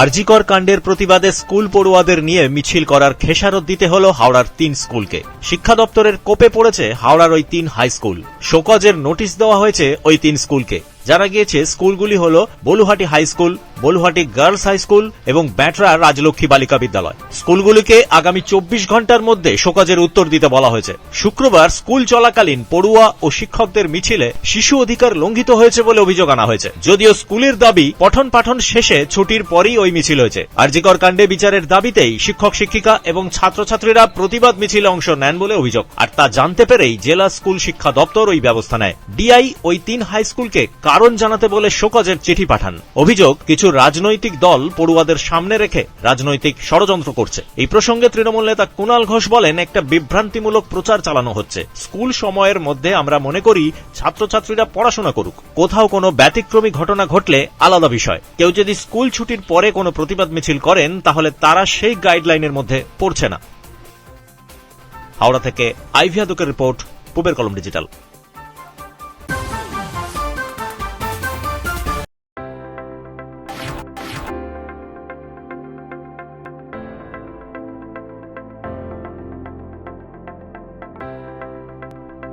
আরজিকর কাণ্ডের প্রতিবাদে স্কুল পড়ুয়াদের নিয়ে মিছিল করার খেসারত দিতে হল হাওড়ার তিন স্কুলকে। শিক্ষা দপ্তরের কোপে পড়েছে হাওড়ার ওই তিন হাই স্কুল। শোকজের নোটিশ দেওয়া হয়েছে ওই তিন স্কুলকে। জানা গিয়েছে, স্কুলগুলি হল Baluhati high school, Baluhati girls high school এবং ব্যাটরা রাজলক্ষ্মী বালিকা বিদ্যালয়। স্কুলগুলিকে আগামী চব্বিশ ঘণ্টার মধ্যে শোকজের উত্তর দিতে বলা হয়েছে। শুক্রবার স্কুল চলাকালীন পড়ুয়া ও শিক্ষকদের মিছিলে শিশু অধিকার লঙ্ঘিত হয়েছে বলে অভিযোগ আনা হয়েছে। যদিও স্কুলের দাবি পঠন পাঠন শেষে ছুটির পরই ওই মিছিল হয়েছে। আরজিকর কাণ্ডে বিচারের দাবিতেই শিক্ষক, শিক্ষিকা এবং ছাত্রছাত্রীরা প্রতিবাদ মিছিলে অংশ নেন বলে অভিযোগ। আর তা জানতে পেরেই জেলা স্কুল শিক্ষা দপ্তর ওই ব্যবস্থা নেয়। ডিআই ওই তিন হাই স্কুলকে কারণ জানাতে বলে শোকজের চিঠি পাঠান। অভিযোগ, কিছু রাজনৈতিক দল পড়ুয়াদের সামনে রেখে রাজনৈতিক ষড়যন্ত্র করছে। এই প্রসঙ্গে তৃণমূল নেতা কুণাল ঘোষ বলেন, একটা বিভ্রান্তিমূলক প্রচার চালানো হচ্ছে। স্কুল সময়ের মধ্যে আমরা মনে করি, ছাত্রছাত্রীরা পড়াশোনা করুক। কোথাও কোনো ব্যতিক্রমী ঘটনা ঘটলে আলাদা বিষয়। কেউ যদি স্কুল ছুটির পরে কোনো প্রতিবাদ মিছিল করেন, তাহলে তারা সেই গাইডলাইনের মধ্যে পড়ছে না। হাওড়া থেকে আইভিয়াদুকের রিপোর্ট, পুবের কলম ডিজিটাল।